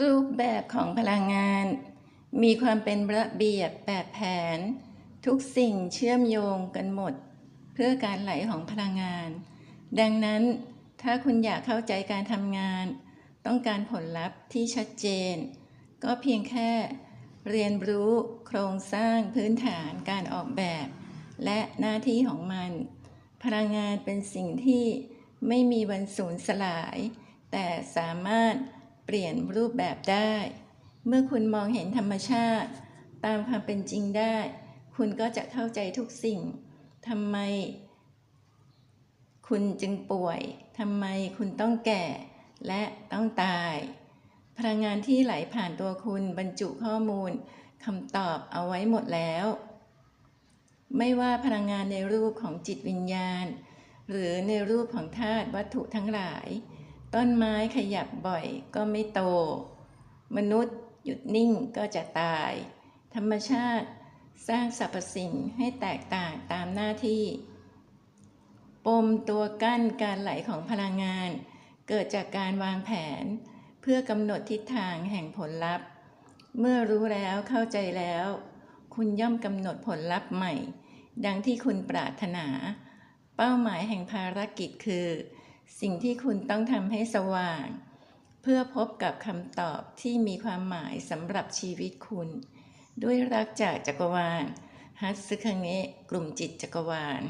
รูปแบบของพลังงาน มีความเป็นระเบียบแบบแผน ทุกสิ่งเชื่อมโยงกันหมด เพื่อการไหลของพลังงาน ดังนั้นถ้าคุณอยากเข้าใจการทำงาน ต้องการผลลัพธ์ที่ชัดเจน ก็เพียงแค่ เรียนรู้โครงสร้างพื้นฐานการออกแบบ และหน้าที่ของมัน พลังงานเป็นสิ่งที่ไม่มีวันสูญสลาย แต่สามารถ เปลี่ยนรูปแบบได้ เมื่อคุณมองเห็นธรรมชาติ ตามความเป็นจริงได้ คุณก็จะเข้าใจทุกสิ่งทำไม คุณจึงป่วยทำไมคุณต้องแก่และต้องตาย พลังงานที่ไหลผ่านตัวคุณบรรจุข้อมูลคำตอบเอาไว้หมดแล้ว ไม่ว่าพลังงานในรูปของจิตวิญญาณ หรือในรูปของธาตุวัตถุทั้งหลาย ต้นไม้ขยับบ่อยก็ไม่โต มนุษย์หยุดนิ่งก็จะตาย ธรรมชาติสร้างสรรพสิ่งให้แตกต่างตามหน้าที่ ปมตัวกั้นการไหลของพลังงาน เกิดจากการวางแผน เพื่อกำหนดทิศทางแห่งผลลัพธ์ เมื่อรู้แล้วเข้าใจแล้ว คุณย่อมกำหนดผลลัพธ์ใหม่ ดังที่คุณปรารถนา เป้าหมายแห่งภารกิจคือ สิ่งที่คุณต้องทำให้สว่าง เพื่อพบกับคำตอบที่มีความหมายสำหรับชีวิตคุณ ด้วยรักจากจักรวาลฮัตสึคังเงะกลุ่มจิตจักรวาล